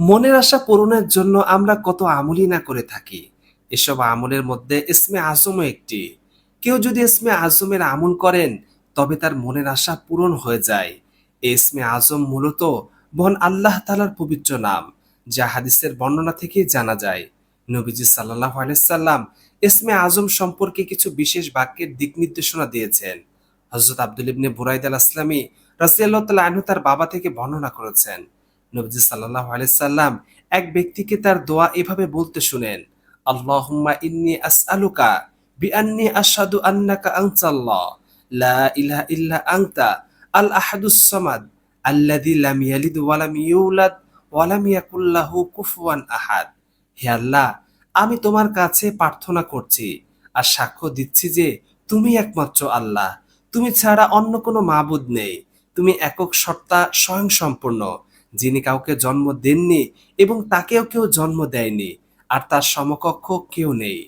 মনের আশা পূরণের জন্য আমরা কত আমলই না করে থাকি। এসব আমলের মধ্যে ইসমে আজমও একটি। কেউ যদি ইসমে আজমের আমল করেন, তবে তার মনের আশা পূরণ হয়ে যায়। ইসমে আজম মূলত বন আল্লাহ তালার পবিত্র নাম, যা হাদিসের বর্ণনা থেকেই জানা যায়। নবীজি সাল্লাহ আলাইসাল্লাম ইসমে আজম সম্পর্কে কিছু বিশেষ বাক্যের দিক নির্দেশনা দিয়েছেন। হজরত আব্দুল ইবনে বুরাইদ আল আসলামী রাজিয়াল্লাহ তাল্লাহ তার বাবা থেকে বর্ণনা করেছেন নবজি সাল্লাহ আলাইসাল্লাম এক ব্যক্তিকে তার দোয়া এভাবে বলতে শুনেন, আল্লাহুম্মা ইন্নি আসআলুকা বিআন্নি আশহাদু আন্নাকা আনতাল্লাহ, লা ইলাহা ইল্লা আনতা আল আহাদুস সামাদ আল্লাযী লাম ইয়ালিদ ওয়া ইউলাদ ওয়া লাম ইয়াকুল আহাদ। হে আল্লাহ, আমি তোমার কাছে প্রার্থনা করছি আর সাক্ষ্য দিচ্ছি যে তুমি একমাত্র আল্লাহ। তুমি ছাড়া অন্য কোনো মাবুদ নেই। তুমি একক সত্তা স্বয়ং সম্পূর্ণ যিনি কাউকে জন্ম দেননি এবং তাকেও কেউ জন্ম দেয়নি, আর তার সমকক্ষ কেউ নেই।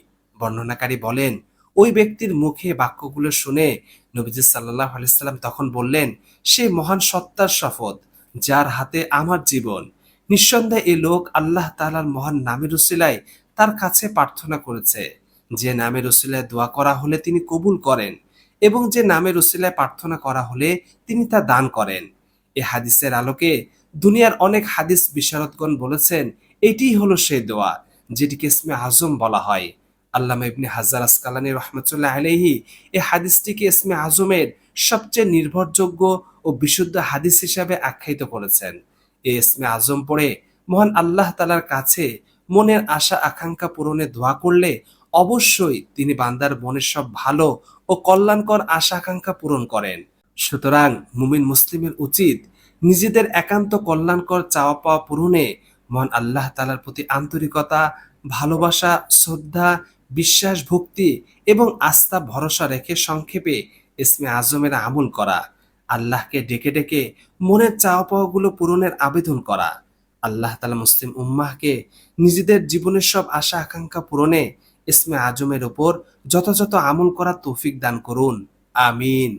বর্ণনাকারী বলেন, ওই ব্যক্তির মুখে বাক্যগুলো শুনে নবীজি সাল্লাহ আলাইসাল্লাম তখন বললেন, সে মহান সত্তার শপথ, যার হাতে আমার জীবন। নিঃসন্দেহে এই লোক আল্লাহ তাআলার মহান নামের উসিলায় তার কাছে প্রার্থনা করেছে। যে নামের উসিলায় দোয়া করা হলে তিনি কবুল করেন এবং যে নামের উসিলায় প্রার্থনা করা হলে তিনি তা দান করেন। এ হাদিসের আলোকে দুনিয়ার অনেক হাদিস বিশারদগণ বলেছেন, এটিই হলো সেই দোয়া, যেটিকে ইসমে আজম বলা হয়। আল্লামা ইবনে হাজার আসকালানি রহমতুল্লাহ আলাইহি এই হাদিসটিকে ইসমে আজমের সবচেয়ে নির্ভরযোগ্য ও বিশুদ্ধ হাদিস হিসাবে আখ্যায়িত করেছেন। এই ইসমে আজম পড়ে মহান আল্লাহ তালার কাছে মনের আশা আকাঙ্ক্ষা পূরণে দোয়া করলে অবশ্যই তিনি বান্দার মনের সব ভালো ও কল্যাণকর আশা আকাঙ্ক্ষা পূরণ করেন। সুতরাং মুমিন মুসলিমের উচিত নিজেদের একান্ত কল্যাণকর চাওয়া পাওয়া পূরণে মহান আল্লাহ তালার প্রতি আন্তরিকতা, ভালোবাসা, শ্রদ্ধা, বিশ্বাস, ভক্তি এবং আস্থা, ভরসা রেখে সংক্ষেপে ইসমে আজমের আমল করা, আল্লাহকে ডেকে ডেকে মনের চাওয়া পাওয়াগুলো পূরণের আবেদন করা, আল্লাহ তালা মুসলিম উম্মাহকে নিজেদের জীবনের সব আশা আকাঙ্ক্ষা পূরণে ইসমে আজমের ওপর যথাযথ আমল করার তৌফিক দান করুন। আমিন।